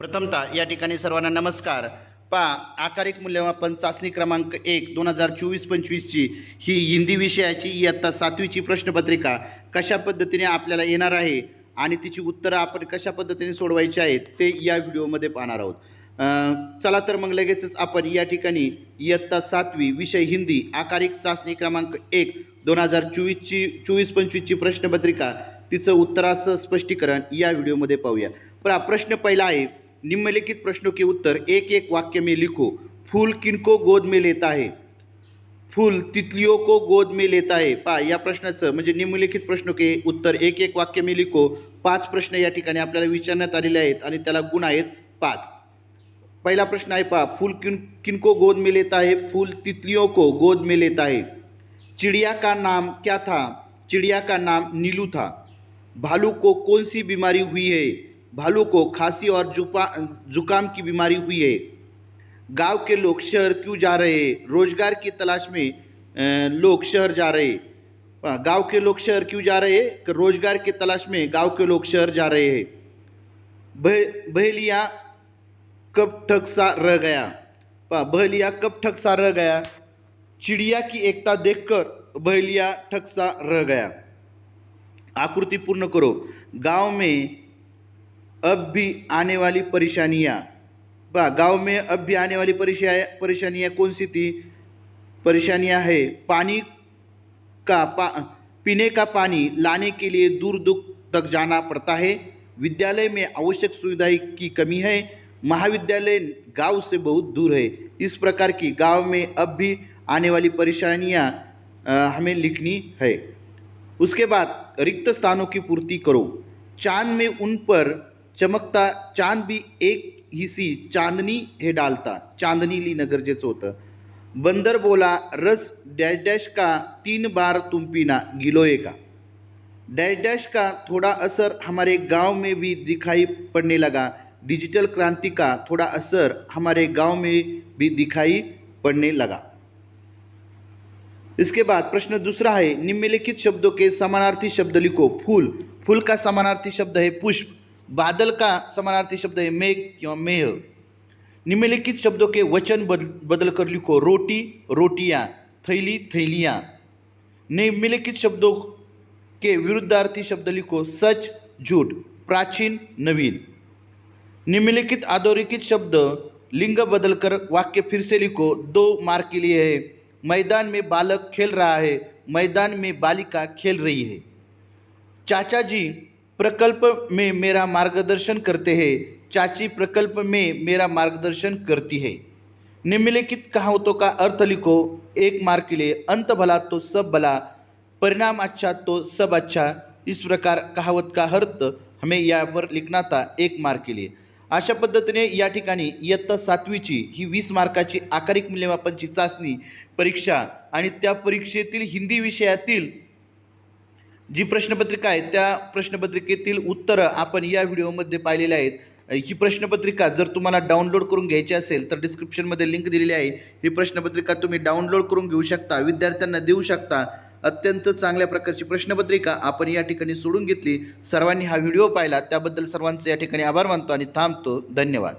प्रथमतः या ठिकाणी सर्वांना नमस्कार. पा आकारिक मूल्यमापन चाचणी क्रमांक एक दोन हजार चोवीस पंचवीसची ही हिंदी विषयाची इयत्ता सातवीची प्रश्नपत्रिका कशा पद्धतीने आपल्याला येणार आहे आणि तिची उत्तरं आपण कशा पद्धतीने सोडवायची आहेत ते या व्हिडिओमध्ये पाहणार आहोत. चला तर मग लगेचच आपण या ठिकाणी इयत्ता सातवी विषय हिंदी आकारिक चाचणी क्रमांक एक दोन हजार चोवीसची चोवीस पंचवीसची प्रश्नपत्रिका तिचं उत्तरासह स्पष्टीकरण या व्हिडिओमध्ये पाहूया. पहा प्रश्न पहिला आहे निम्नलिखित प्रश्नों के उत्तर एक एक वाक्य में लिखो फूल किनको गोद में लेता है? फूल तितलियों को गोद में लेता है? पा या प्रश्नाचं म्हणजे निम्नलिखित प्रश्नों के उत्तर एक एक वाक्य में लिखो पाच प्रश्न या ठिकाणी आपल्याला विचारण्यात आलेले आहेत आणि त्याला गुण आहेत पाच. पहिला प्रश्न आहे पा फूल किन किनको गोद में लेता है? फूल तितलियों को गोद में लेता है? चिड़िया का नाम क्या था? चिड़िया का नाम नीलू था। भालू को कौन सी बीमारी हुई है? भालू को खांसी और जुपा, जुकाम की बीमारी हुई है। गाँव के लोग शहर क्यों जा रहे हैं? रोज़गार की तलाश में लोग शहर जा रहे हैं। गाँव के लोग शहर क्यों जा रहे हैं? रोज़गार की तलाश में गाँव के लोग शहर जा रहे हैं। बह, बहेलिया कब ठग सा रह गया? बहलिया कब ठग सा रह गया? चिड़िया की एकता देखकर बहलिया ठग सा रह गया। आकृति पूर्ण करो। गाँव में अब भी आने वाली परेशानियाँ। पहा गाँव में अब भी आने वाली परेशानियाँ कौन सी थी? परेशानियाँ है, पानी का पा, पीने का पानी लाने के लिए दूर दूर तक जाना पड़ता है। विद्यालय में आवश्यक सुविधाएँ की कमी है। महाविद्यालय गाँव से बहुत दूर है। इस प्रकार की गाँव में अब भी आने वाली परेशानियाँ हमें लिखनी है। उसके बाद रिक्त स्थानों की पूर्ति करो। चाँद में उन पर चमकता चांद भी एक ही सी चांदनी हे डालता. चांदनी लिहिणं गरजेचं होतं. बंदर बोला रस डॅश डॅश का तीन बार तुम पीना गिलोय का? डैश डैश का थोड़ा असर हमारे गांव में भी दिखाई पड़ने लगा. डिजिटल क्रांति का थोड़ा असर हमारे गांव में भी दिखाई पड़ने लगा. इसके बाद प्रश्न दूसरा है निम्नलिखित शब्दों के समानार्थी शब्द लिखो. फूल. फूल का समानार्थी शब्द है पुष्प. बादल का समानार्थी शब्द है मेघ किंवा मेह निम्नलिखित शब्दों के वचन बदल बदल कर लिखो रोटी, रोटियाँ, थैली, थैलियाँ। निम्नलिखित शब्दों के विरुद्धार्थी शब्द लिखो सच, झूठ, प्राचीन, नवीन। निम्नलिखित अधोरेखित शब्द लिंग बदलकर वाक्य फिर से लिखो दो मार्क के लिए है। मैदान में बालक खेल रहा है, मैदान में बालिका खेल रही है। चाचा जी प्रकल्प में मेरा मार्गदर्शन करते है चाची प्रकल्प में मेरा मार्गदर्शन करती है। निम्नलिखित कहावतों का अर्थ लिखो एक मार्क के लिए अंत भला तो सब भला परिणाम अच्छा तो सब अच्छा। इस प्रकार कहावत का अर्थ हमें यावर लिखना था एक मार्क के लिए। अशा पद्धतीने या ठिकाणी इयत्ता सातवीची ही वीस मार्काची आकारिक मूल्यमापनची चाचणी परीक्षा आणि त्या परीक्षेतील हिंदी विषयातील जी प्रश्नपत्रिका आहे त्या प्रश्नपत्रिकेतील उत्तरं आपण या व्हिडिओमध्ये पाहिलेली आहेत. ही प्रश्नपत्रिका जर तुम्हाला डाउनलोड करून घ्यायची असेल तर डिस्क्रिप्शनमध्ये लिंक दिलेली आहे. ही प्रश्नपत्रिका तुम्ही डाउनलोड करून घेऊ शकता विद्यार्थ्यांना देऊ शकता. अत्यंत चांगल्या प्रकारची प्रश्नपत्रिका आपण या ठिकाणी सोडून घेतली. सर्वांनी हा व्हिडिओ पाहिला त्याबद्दल सर्वांचे या ठिकाणी आभार मानतो आणि थांबतो. धन्यवाद.